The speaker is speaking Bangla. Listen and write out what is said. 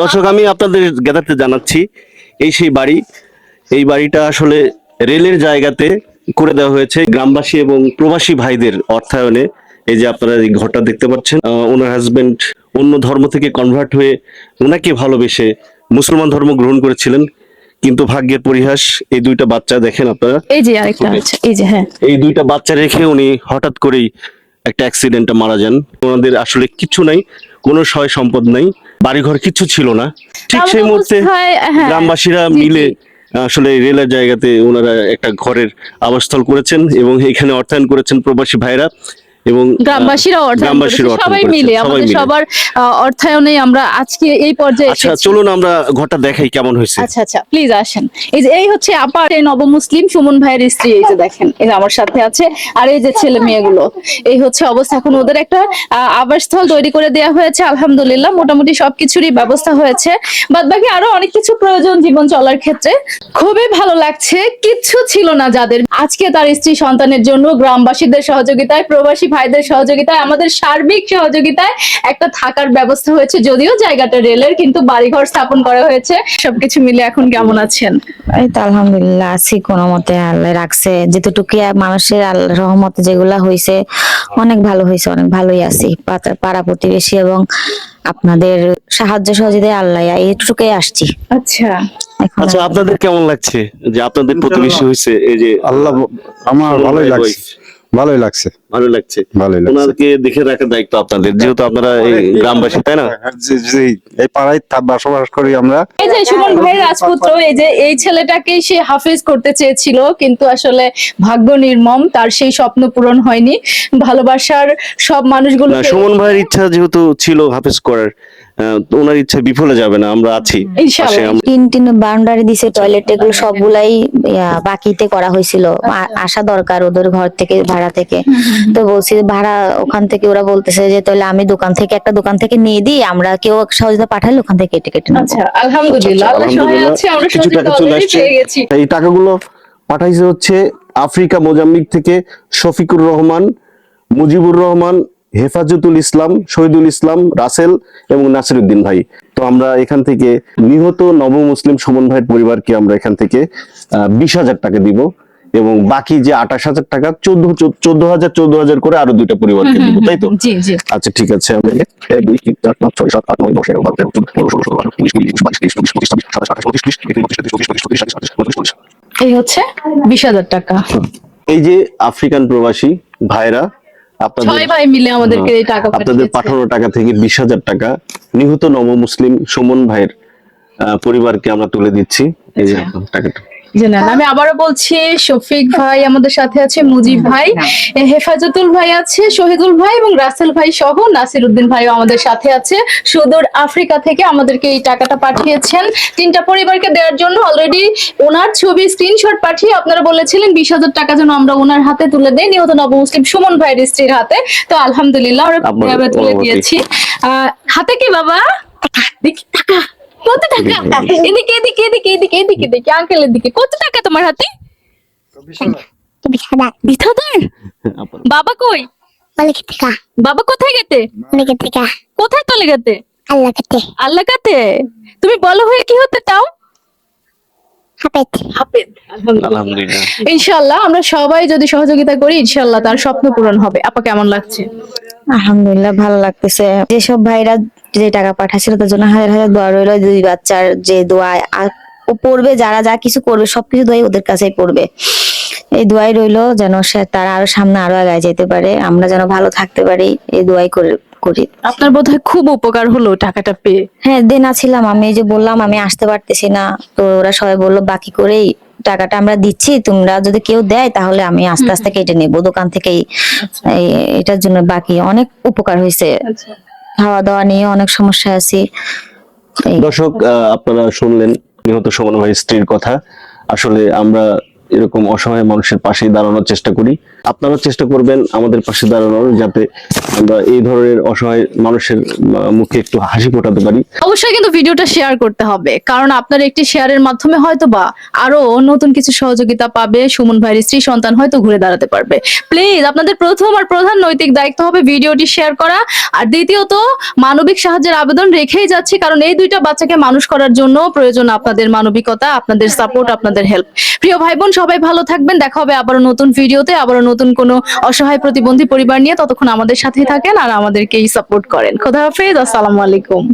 দর্শক আমি আপনাদের জ্ঞাতার্থে জানাচ্ছি এই সেই বাড়ি। এই বাড়িটা আসলে রেলের জায়গাতে করে দেওয়া হয়েছে গ্রামবাসী এবং প্রবাসী ভাইদের অর্থায়নে। এই যে আপনারা এই ঘরটা দেখতে পাচ্ছেন ওনার হাজবেন্ড অন্য ধর্ম থেকে কনভার্ট হয়ে ওনাকে ভালোবেসে মুসলমান ধর্ম গ্রহণ করেছিলেন। কিন্তু ভাগ্যের পরিহাস এই দুইটা বাচ্চা দেখেন আপনারা। এই যে আরেকটা আছে এই যে হ্যাঁ। এই দুইটা বাচ্চা রেখে উনি হঠাৎ করেই একটা অ্যাক্সিডেন্টে মারা যান। ওনাদের আসলে কিছু নাই কোনো সয় সম্পদ নাই। বাড়িঘর কিছু ছিল না। ঠিক সেই মুহূর্তে হ্যাঁ, গ্রামবাসীরা মিলে আসলে রেলের জায়গাতে ওনারা একটা ঘরের আবাসস্থল করেছেন এবং এখানে অর্থায়ন করেছেন প্রবাসী ভাইরা। এবং গ্রামবাসীরা গ্রামবাসীরা সবাই মিলে। আমাদের সবার অর্থায়নে আমরা আজকে এই পর্যায়ে আচ্ছা চলুন আমরা ঘরটা দেখাই কেমন হয়েছে। আচ্ছা আচ্ছা প্লিজ আসেন। এই যে এই হচ্ছে আপার এই নবমুসলিম সুমন ভাইয়ের স্ত্রী এই যে দেখেন এই আমার সাথে আছে। আর এই যে ছেলে মেয়েগুলো এই হচ্ছে অবস্থা। এখন ওদের একটা আবাসস্থল তৈরি করে দেওয়া হয়েছে আলহামদুলিল্লাহ। মোটামুটি সবকিছুরই ব্যবস্থা হয়েছে। বাদ বাকি আরও অনেক কিছু প্রয়োজন জীবন চলার ক্ষেত্রে। খুবই ভালো লাগছে কিচ্ছু ছিল না যাদের। আজকে তার স্ত্রী সন্তানের জন্য গ্রামবাসীদের সহযোগিতায় প্রবাসী ভাইদের সহযোগিতায় আমাদের সার্বিক সহযোগিতায় একটা থাকার ব্যবস্থা হয়েছে। যদিও জায়গাটা রেলের কিন্তু বাড়িঘর স্থাপন করা হয়েছে। সবকিছু মিলে এখন কেমন আছেন? এই তো আলহামদুলিল্লাহ আছি কোনো মতে আল্লাহ রাখছে। যেটুকু মানুষের আল্লাহ রহমতে যেগুলা হয়েছে অনেক ভালো হয়েছে অনেক ভালোই আছি। পাড়া প্রতিবেশী এবং আপনাদের সাহায্য সহযোগিতায় আল্লাহ এইটুকুই আসছি। আচ্ছা। আচ্ছা আপনাদের কেমন লাগছে যে আপনাদের প্রতিবেশী হয়েছে এই যে আল্লাহ আমার ভালোই লাগছে। ভালোই লাগছে। ভালো লাগছে। ভালোই লাগছে। ওনাকে দেখে রাখার দায়িত্ব আপনাদের যেহেতু আপনারা এই গ্রামবাসী তাই না? জি, জি, এই পাড়ায় বসবাস করি আমরা। এই যে সুমন ভাইয়ের রাজপুত্র এই যে এই ছেলেটাকে সে হাফেজ করতে চেয়েছিল কিন্তু আসলে ভাগ্য নির্মম তার সেই স্বপ্ন পূরণ হয়নি। ভালোবাসার সব মানুষগুলো সুমন ভাইয়ের ইচ্ছা যেহেতু ছিল হাফেজ করার ওনার ইচ্ছা বিফলে যাবে না আমরা আছি। টিন টিন বাউন্ডারি দিছে টয়লেট এগুলো সবগুলাই বাকিতে করা হয়েছিল। আসা দরকার ওদের ঘর থেকে ভাড়া থেকে। তো বলছি যে ভাড়া ওখান থেকে ওরা বলতেছে যে তাহলে আমি দোকান থেকে একটা দোকান থেকে নিয়ে দিই আমরা কেউ সহযোগিতা পাঠালে ওখান থেকে কেটে কেটে আচ্ছা আলহামদুলিল্লাহ আল্লাহ আলহামদুলিল্লাহ, কিছু টাকা চলে already আসছে। এই টাকাগুলো পাঠাইছে হচ্ছে আফ্রিকা মোজাম্বিক থেকে শফিকুর রহমান মুজিবুর রহমান হেফাজতুল ইসলাম শহীদুল ইসলাম রাসেল এবং নাসিরুদ্দিন ভাই তো আমরা এখান থেকে নিহত নব মুসলিম সুমন ভাইয়ের পরিবারকে আমরা এখান থেকে বিশ হাজার টাকা দিব এবং বাকি যে আঠাশ হাজার টাকা চোদ্দ চোদ্দ হাজার চোদ্দ হাজার করে আরও দুইটা পরিবারকে দিব তাই তো আচ্ছা ঠিক আছে আমি দুই তিন চার পাঁচ ছয় সাত আট নয় দশ এগারো বারো তেরো ষোলো সতেরো আঠারো উনিশ বিশ বাইশ তেইশ চব্বিশ পঁচিশ ছাব্বিশ সাতাশ আঠাশ উনত্রিশ ত্রিশ একত্রিশ বত্রিশ তেত্রিশ চৌত্রিশ পঁয়ত্রিশ ছত্রিশ আঠাশ উনত্রিশ এই হচ্ছে বিশ হাজার টাকা এই যে আফ্রিকান প্রবাসী ভাইরা আপনাদের ছয় ভাই মিলে আমাদেরকে এই টাকা আপনাদের পাঠানো টাকা থেকে বিশ হাজার টাকা নিহত নব মুসলিম সুমন ভাইয়ের আহ, পরিবারকে আমরা তুলে দিচ্ছি। এই যে টাকাটা। না আমি আবারও বলছি শফিক ভাই আমাদের সাথে আছে মুজিব ভাই হেফাজতুল ভাই আছে শহীদুল ভাই এবং রাসেল ভাই সহ নাসির উদ্দিন ভাইও আমাদের সাথে আছে। সুদূর আফ্রিকা থেকে আমাদেরকে এই টাকাটা পাঠিয়েছেন। তিনটা পরিবারকে দেওয়ার জন্য অলরেডি ওনার ছবি স্ক্রিনশট পাঠিয়ে আপনারা বলেছিলেন বিশ হাজার টাকা যেন আমরা ওনার হাতে তুলে দেই। নিহত নব মুসলিম সুমন ভাইয়ের স্ত্রীর হাতে। তো আলহামদুলিল্লাহ আমরা তুলে দিয়েছি। আহ, হাতে কি বাবা? দেখি টাকা। কত টাকা? এদিকে এদিকে এদিকে। এদিকে এদিকে দেখি আঙ্কেলের দিকে কত টাকা তোমার হাতে? বাবা কই? বাবা কোথায় গেতে কোথায় চলে গেতে আল্লাহ আল্লাহ কাতে তুমি বলো হয়ে কি হতে চাও? ইনশাল্লাহ আমরা সবাই যদি সহযোগিতা করি ইনশাল্লাহ তার স্বপ্ন পূরণ হবে। আপা কেমন লাগছে? আলহামদুলিল্লাহ ভালো লাগতেছে। যেসব ভাইরা যে টাকা পাঠাচ্ছিল তার জন্য হাজার হাজার দোয়া রইল। দুই বাচ্চার যে ও পড়বে যারা যা কিছু করবে সবকিছু দোয়াই ওদের কাছেই পড়বে। এই দোয়াই রইল যেন সে তারা আরও সামনে আরও আগায় যেতে পারে। আমরা যেন ভালো থাকতে পারি এই দোয়াই করে করি। আপনার বোধহয় খুব উপকার হলো টাকাটা পেয়ে। হ্যাঁ দেনা ছিলাম আমি এই যে বললাম আমি আসতে পারতেছি না। তো ওরা সবাই বলল বাকি করেই টাকাটা আমরা দিচ্ছি তোমরা যদি কেউ দেয় তাহলে আমি আস্তে আস্তে কেটে নেব দোকান থেকেই। এই- এটার জন্য বাকি অনেক উপকার হয়েছে। খাওয়া দাওয়া নিয়ে অনেক সমস্যা আছি। এই। দর্শক আপনারা শুনলেন নিহত সুমন ভাইয়ের স্ত্রীর কথা। আসলে আমরা এরকম অসহায় মানুষের পাশেই দাঁড়ানোর চেষ্টা করি। আপনারা চেষ্টা করবেন আমাদের পাশে দাঁড়ানোর যাতে আমরা এই ধরনের অসহায় মানুষের মুখে একটু হাসি ফোটাতে পারি। অবশ্যই কিন্তু ভিডিওটা শেয়ার করতে হবে, কারণ আপনার একটি শেয়ারের মাধ্যমে হয়তো বা আরও নতুন কিছু সহযোগিতা পাবে, সুমন ভাইয়ের স্ত্রী সন্তান হয়তো ঘুরে দাঁড়াতে পারবে। প্লিজ আপনাদের প্রথম আর প্রধান নৈতিক দায়িত্ব হবে ভিডিওটি শেয়ার করা, আর দ্বিতীয়ত, মানবিক সাহায্যের আবেদন রেখেই যাচ্ছি, কারণ এই দুইটা বাচ্চাকে মানুষ করার জন্য প্রয়োজন আপনাদের মানবিকতা, আপনাদের সাপোর্ট আপনাদের হেল্প প্রিয় ভাই বোন সবাই ভালো থাকবেন। দেখা হবে আবারও নতুন ভিডিওতে, আবারও নতুন কোনো অসহায় প্রতিবন্ধী পরিবার নিয়ে। ততক্ষণ আমাদের সাথেই থাকেন আর আমাদেরকেই সাপোর্ট করেন। খোদা হাফেজ, আসসালামু আলাইকুম।